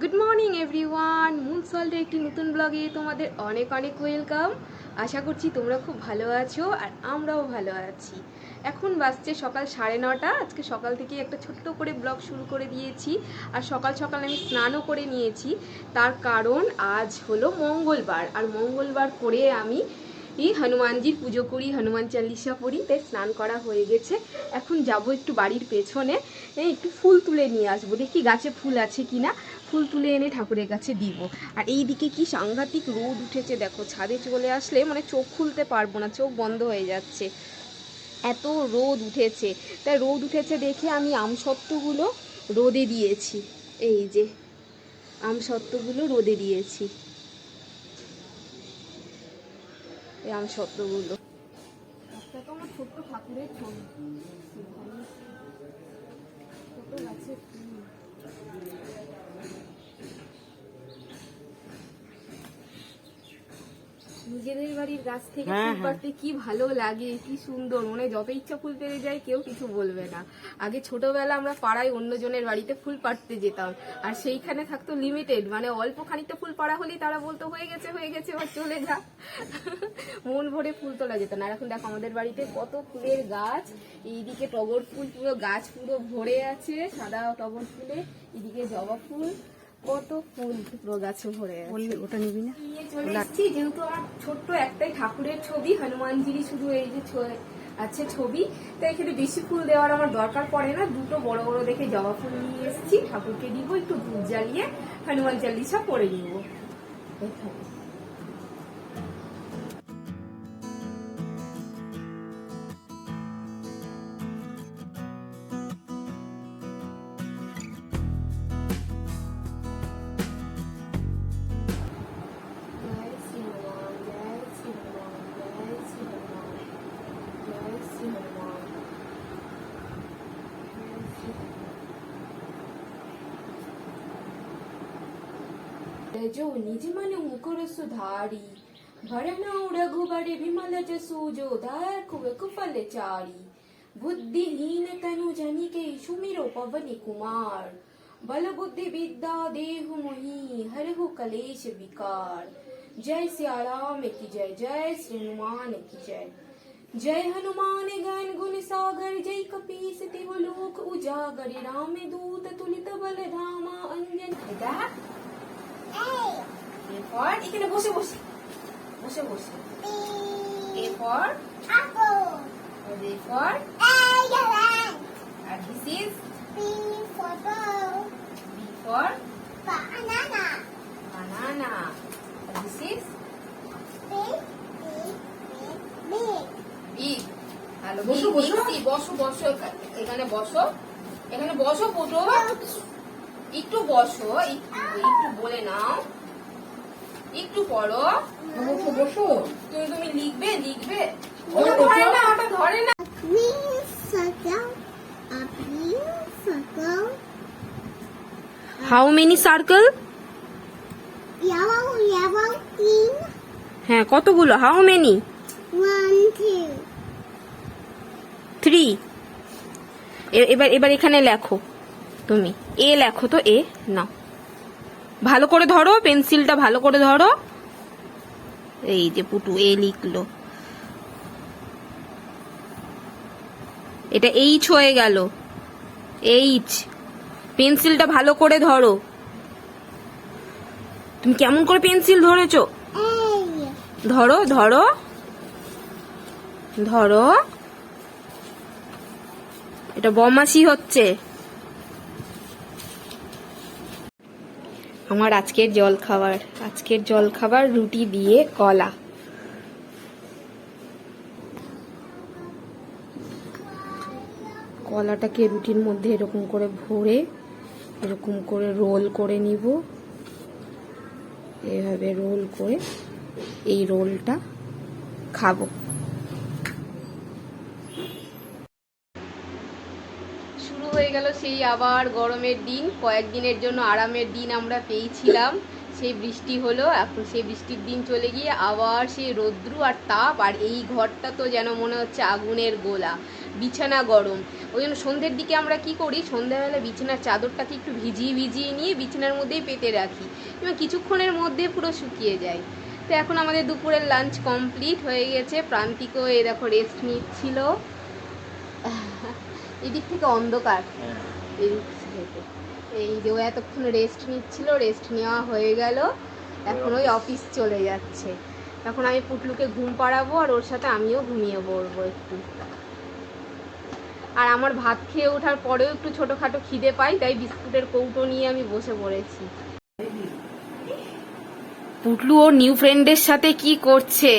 Good morning everyone moon সল্টের একটি নতুন ব্লগে তোমাদের অনেক অনেক ওয়েলকাম আশা করছি তোমরা খুব ভালো আছো আর আমরাও ভালো আছি। এখন বাজছে সকাল সাড়ে নটা। আজকে সকাল থেকে একটা ছোট্ট করে ব্লগ শুরু করে দিয়েছি। আর সকাল সকাল আমি স্নানও করে নিয়েছি। তার কারণ আজ হলো মঙ্গলবার। আর মঙ্গলবার করে আমি হনুমানজির পুজো করি, হনুমান চালিশা পড়ি, তাই স্নান করা হয়ে গেছে। এখন যাব একটু বাড়ির পেছনে একটু ফুল তুলে নিয়ে আসব। দেখি গাছে ফুল আছে কি না ফুল তুলে এনে ঠাকুরের কাছে দিব। আর এই দিকে কি সাংঘাতিক রোদ উঠেছে, দেখো, ছাদে চলে আসলে মানে চোখ খুলতে পারব না, চোখ বন্ধ হয়ে যাচ্ছে। এত রোদ উঠেছে। তাই রোদ উঠেছে দেখে আমি আমসত্ত্বগুলো রোদে দিয়েছি। এই যে, আমসত্ত্বগুলো রোদে দিয়েছি। এই আমসত্ত্বগুলো একটা তো আমার ছোট্ট ঠাকুরের ছবি। ছোট গাছের নিজেদের বাড়ির গাছ থেকে হ্যাঁ, ফুল হ্যাঁ। পাড়তে কি ভালো লাগে কি সুন্দর মনে যত ইচ্ছা ফুল পেরে যায় কেউ কিছু বলবে না। আগে ছোটবেলা আমরা পাড়ায় অন্যজনের বাড়িতে ফুল পাড়তে যেতাম আর সেইখানে থাকতো লিমিটেড মানে অল্প খানিকটা ফুল পাড়া হলেই তারা বলতো হয়ে গেছে হয়ে গেছে এবার চলে যা। মন ভরে ফুল তোলা যেত না। আর এখন দেখো আমাদের বাড়িতে কত ফুলের গাছ এইদিকে টগর ফুল পুরো গাছ পুরো ভরে আছে সাদা টগর ফুলে এদিকে জবা ফুল। কত ফুল পুরো গাছে ভরে আছে। ওটা নিবি না? লাগছি যেহেতু আমার ছোট্ট একটাই ঠাকুরের ছবি হনুমানজিরই শুধু এই যে আছে ছবি তাই এখানে বেশি ফুল দেওয়ার আমার দরকার পড়ে না। দুটো বড় বড় দেখে জবা ফুল নিয়ে এসেছি ঠাকুরকে দিব একটু দুধ জ্বালিয়ে হনুমান চালিশা পরে নিব। जो निज मन मुकुर सुधारी भरना रघुबर विमल जसु जो दायक फल चारी बुद्धिहीन तनु जनि के सुमिरो पवन कुमार बल बुद्धि विद्या देहु मोहि हरहु कलेश विकार जय सिया राम की जय जय श्री हनुमान की जय जय हनुमान ज्ञान गुण सागर जय कपीस तिहु लोक उजागर राम दूत तुलित बल धामा अंजन এরপর এখানে বসে বসে। বসে বসে। এরপর এরপর আর this is B for banana. R this is B hello বসো বসো। বসো বসো। এখানে বসো। এখানে বসো পোটো একটু বসো একটু একটু বলে নাও। একটু পড়ো। বসো বসো। তুমি তুমি লিখবে লিখবে। ওটা ধরে না ওটা ধরে না। হাউ মেনি সার্কেল হ্যাঁ কতগুলো? হাউ মেনি থ্রি এবার এবার এখানে লেখো। তুমি। এ লেখো তো, এ না ভালো করে ধরো, পেন্সিলটা ভালো করে ধরো। এই যে পুটু, এ লিখলো। এটা এইচ হয়ে গেল। এইচ। পেন্সিলটা ভালো করে ধরো। তুমি কেমন করে পেন্সিল ধরেছো? ধরো ধরো। ধরো। এটা বমাসি হচ্ছে। আমার আজকের জল খাবার আজকের জল খাবার রুটি দিয়ে কলা। কলাটাকে রুটির মধ্যে এরকম করে ভরে, এরকম করে রোল করে নিব। এভাবে রোল করে এই রোলটা খাব। শুরু হয়ে গেল সেই আবার গরমের দিন। কয়েকদিনের জন্য আরামের দিন আমরা পেয়েছিলাম। সেই বৃষ্টি হলো, এখন সেই বৃষ্টির দিন চলে গিয়ে আবার সেই রৌদ্রু আর তাপ আর এই ঘরটা তো যেন মনে হচ্ছে আগুনের গোলা, বিছানা গরম। ওই জন্য সন্ধ্যের দিকে আমরা কি করি? সন্ধ্যাবেলা বিছানার চাদরটাকে একটু ভিজিয়ে ভিজিয়ে নিয়ে বিছানার মধ্যেই পেতে রাখি। এবং কিছুক্ষণের মধ্যে পুরো শুকিয়ে যায়। তো এখন আমাদের দুপুরের লাঞ্চ কমপ্লিট হয়ে গেছে। প্রান্তিকও এই দেখো রেস্ট নিচ্ছিল। এদিক থেকে অন্ধকার। এদিক থেকে। এই যে ও এতক্ষণ রেস্ট নিচ্ছিল রেস্ট নেওয়া হয়ে গেল। এখন ওই অফিস চলে যাচ্ছে। এখন আমি পুটলুকে ঘুম পাড়াবো আর ওর সাথে আমিও ঘুমিয়ে পড়ব একটু। আর আমার ভাত খেয়ে ওঠার পরেও একটু ছোটোখাটো খিদে পাই তাই বিস্কুটের কৌটো নিয়ে আমি বসে পড়েছি। পুটলু ওর নিউ ফ্রেন্ডের সাথে কি করছে?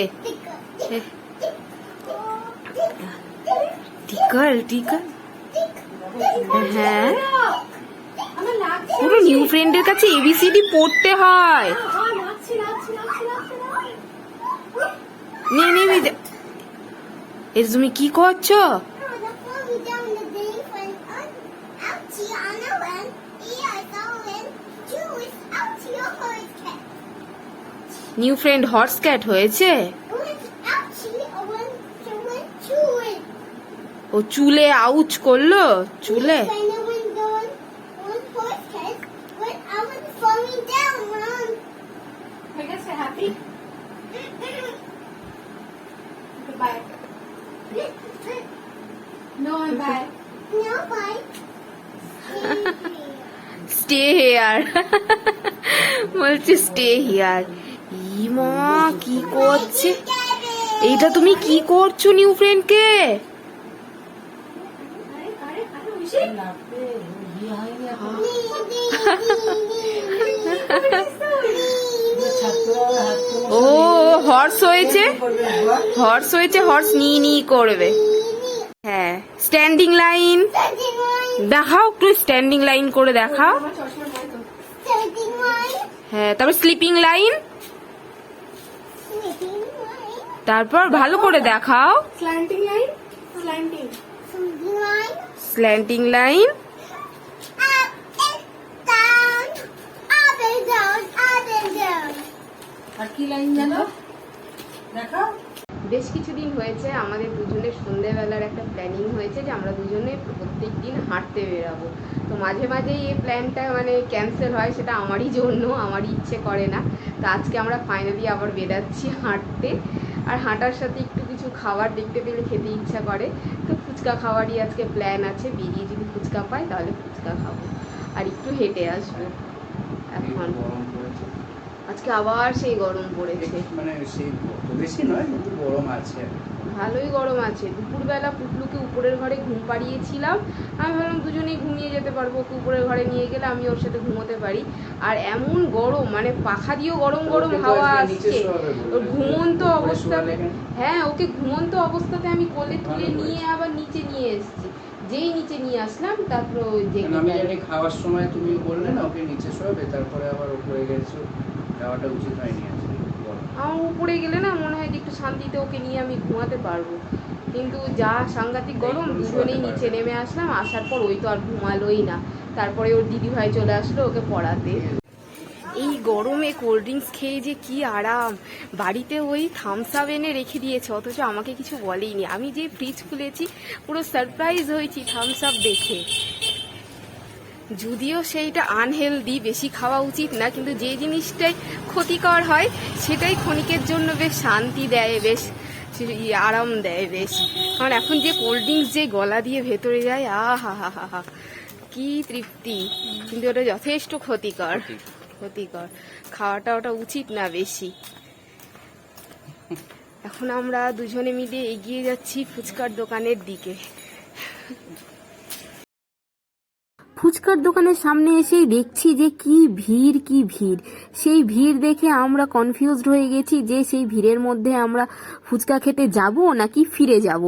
টিকল টিকল হ্যাঁ? পুরো নিউ ফ্রেন্ডের কাছে এবিসিডি পড়তে হয়। নে নে নে যা- এ তুমি কি করছ? নিউ ফ্রেন্ড হর্স ক্যাট হয়েছে? ও চুলে আউচ করল চুলে। স্টে হেয়ার বলছে স্টে হেয়ার ইমা কি করছে? এইটা তুমি কি করছ নিউ ফ্রেন্ডকে ও হর্স হয়েছে? হর্স হয়েছে হর্স নি নি করবে। হ্যাঁ স্ট্যান্ডিং লাইন দেখাও একটু স্ট্যান্ডিং লাইন করে দেখাও। হ্যাঁ তারপর স্লিপিং লাইন তারপর ভালো করে দেখাও। Line? Slanting. স্ল্যান্টিং লাইন কি লাইন বেশ কিছুদিন হয়েছে আমাদের দুজনের সন্ধেবেলার একটা প্ল্যানিং হয়েছে যে আমরা দুজনে প্রত্যেক দিন হাঁটতে বেরাবো। তো মাঝে মাঝেই এই প্ল্যানটা মানে ক্যান্সেল হয় সেটা আমারই জন্য আমারই ইচ্ছে করে না। তো আজকে আমরা ফাইনালি আবার বেরাচ্ছি হাঁটতে। আর হাঁটার সাথে একটু কিছু খাবার দেখতে পেলে খেতে ইচ্ছা করে। ফুচকা খাওয়ারই আজকে প্ল্যান আছে। বেরিয়ে যদি ফুচকা পাই তাহলে ফুচকা খাব। আর একটু হেঁটে আসব। এখন আজকে আবার সেই গরম পড়েছে। মানে সেই বেশি নয় কিন্তু গরম আছে। ভালোই গরম আছে। দুপুরবেলা পুটলুকে উপরের ঘরে ঘুম পাড়িয়েছিলাম। আমি ভাবলাম দুজনেই ঘুমিয়ে যেতে পারব ওকে উপরের ঘরে নিয়ে গেলে আমি ওর সাথে ঘুমোতে পারি। আর এমন গরম মানে পাখা দিয়েও গরম গরম হাওয়া আসছে। ওর ঘুমন্ত উপরে অবস্থাতে হ্যাঁ ওকে ঘুমন্ত অবস্থাতে আমি কোলে তুলে নিয়ে আবার নিচে নিয়ে এসেছি। যেই নিচে নিয়ে আসলাম তারপর ওই জেগে আমি। জানি খাওয়ার সময় তুমি বললে না ওকে নিচে শোয়াবে তারপরে আবার উপরে গেছো যাওয়াটা উচিত হয়নি আজকে। আমার উপরে গেলে না মনে হয় যে একটু শান্তিতে ওকে নিয়ে আমি ঘুমাতে পারব। কিন্তু যা সাংঘাতিক গরম দুজনেই নিচে নেমে আসলাম আসার পর ওই তো আর ঘুমালোই না। তারপরে ওর দিদি ভাই চলে আসলো ওকে পড়াতে। এই গরমে কোল্ড ড্রিঙ্কস খেয়ে যে কি আরাম। বাড়িতে ওই থামস আপ এনে রেখে দিয়েছে অথচ আমাকে কিছু বলেইনি। আমি যে ফ্রিজ খুলেছি পুরো সারপ্রাইজ হয়েছি থামস আপ দেখে। যদিও সেইটা আনহেলদি বেশি খাওয়া উচিত না, কিন্তু যে জিনিসটাই ক্ষতিকর হয়, সেটাই ক্ষণিকের জন্য বেশ শান্তি দেয়, বেশ আরাম দেয়, বেশ। কারণ এখন যে কোল্ড ড্রিঙ্কস যে গলা দিয়ে ভেতরে যায়, আহা হা হা হা। কি তৃপ্তি। কিন্তু ওটা যথেষ্ট ক্ষতিকর। ক্ষতিকর। খাওয়াটা ওটা উচিত না বেশি। এখন আমরা দুজনে মিলে এগিয়ে যাচ্ছি ফুচকার দোকানের দিকে। ফুচকার দোকানের সামনে এসেই দেখছি যে কি ভিড় কি ভিড়। সেই ভিড় দেখে আমরা কনফিউজড হয়ে গেছি যে সেই ভিড়ের মধ্যে আমরা ফুচকা খেতে যাব নাকি ফিরে যাব।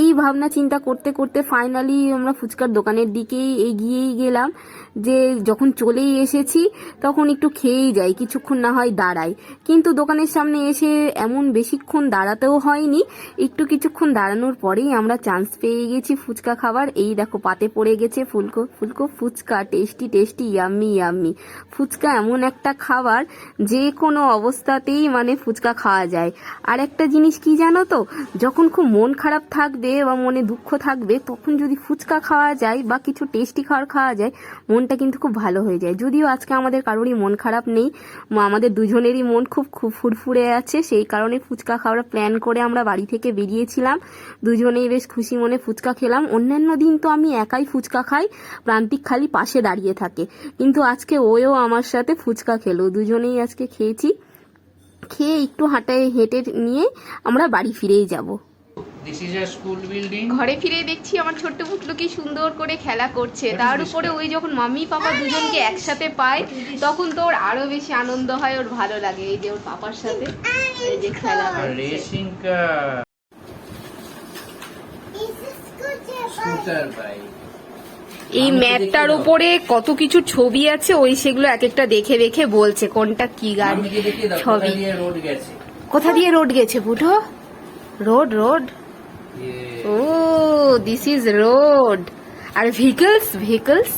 এই ভাবনা চিন্তা করতে করতে ফাইনালি আমরা ফুচকার দোকানের দিকেই এগিয়েই গেলাম। যে যখন চলেই এসেছি, তখন একটু খেয়েই যাই, কিছুক্ষণ না হয় দাঁড়াই। কিন্তু দোকানের সামনে এসে এমন বেশিক্ষণ দাঁড়াতেও হয়নি। একটু কিছুক্ষণ দাঁড়ানোর পরেই আমরা চান্স পেয়ে গেছি ফুচকা খাবার। এই দেখো, পাতে পড়ে গেছে ফুলকো ফুলকো phuchka. Tasty tasty yummy yummy phuchka এমন একটা খাবার, যে কোনো অবস্থাতেই মানে ফুচকা খাওয়া যায়। আর একটা জিনিস কি জানো তো, যখন খুব মন খারাপ থাকবে বা মনে দুঃখ থাকবে, তখন যদি ফুচকা খাওয়া যায় বা কিছু টেস্টি খাবার খাওয়া যায় মনটা কিন্তু খুব ভালো হয়ে যায়। যদিও আজকে আমাদের কারোরই মন খারাপ নেই আমাদের দুজনেরই মন খুব খুব ফুরফুরে আছে। সেই কারণে ফুচকা খাওয়ার প্ল্যান করে আমরা বাড়ি থেকে বেরিয়েছিলাম। দুজনেই বেশ খুশি মনে ফুচকা খেলাম। অন্যান্য দিন তো আমি একাই ফুচকা খাই, প্রান্তিক খালি পাশে দাঁড়িয়ে থাকে। কিন্তু আজকে ওও আমার সাথে ফুচকা খেলো। দুজনেই আজকে খেয়েছি। খেয়ে একটু হাঁটায় হেঁটে নিয়ে আমরা বাড়ি ফিরেই যাব। This is a school building ঘরে ফিরে দেখছি আমার ছোট্ট পুটলু কি সুন্দর করে খেলা করছে। তার উপরে ওই যখন মাম্মি পাপা দুজনকে একসাথে পায় তখন তো ওর আরও বেশি আনন্দ হয় ওর ভালো লাগে। এই যে ওর পাপার সাথে এই যে খেলা রেসিং কার স্কুটার বাইক এই আমি ম্যাটটার উপরে কত কিছু ছবি আছে ওই সেগুলো এক একটা দেখে দেখে বলছে কোনটা কি গাড়ি ছবি। দিয়ে রোড গেছে? কোথা দিয়ে রোড গেছে বুটো রোড রোড ও this is road R vehicles vehicles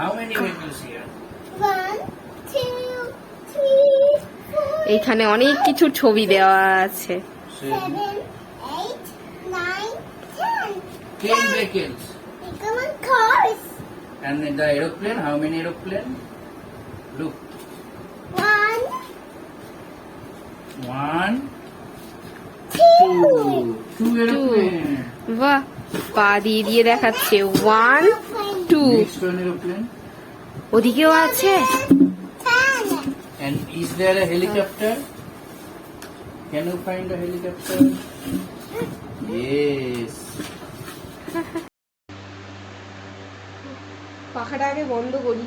How many vehicles here? এইখানে অনেক কিছু ছবি দেওয়া আছে Seven. Ten vehicles. And the aeroplane, how many aeroplane? Look, বাহ পা দিয়ে দিয়ে দেখাচ্ছে ওয়ান টু. ওদিকেও আছে And is there a helicopter? Can you find a helicopter? Yes. পাখাটা আগে বন্ধ করি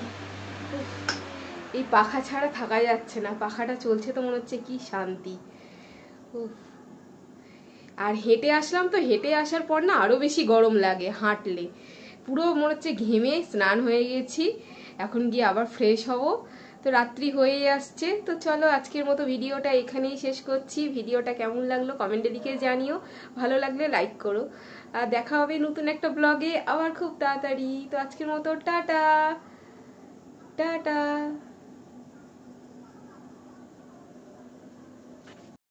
এই পাখা ছাড়া থাকা যাচ্ছে না, পাখাটা চলছে তো মনে হচ্ছে কি শান্তি। আর হেঁটে আসলাম তো, হেঁটে আসার পর না আরও বেশি গরম লাগে হাঁটলে। পুরো মনে হচ্ছে ঘেমে স্নান হয়ে গেছি, এখন গিয়ে আবার ফ্রেশ হব। তো রাত্রি হয়েই আসছে, তো চলো আজকের মতো ভিডিওটা এখানেই শেষ করছি। ভিডিওটা কেমন লাগল কমেন্টে দিকে জানিও, ভালো লাগলে লাইক করো। আর দেখা হবে নতুন একটা ব্লগে আবার খুব তাড়াতাড়ি। তো আজকের মতো টাটা টাটা।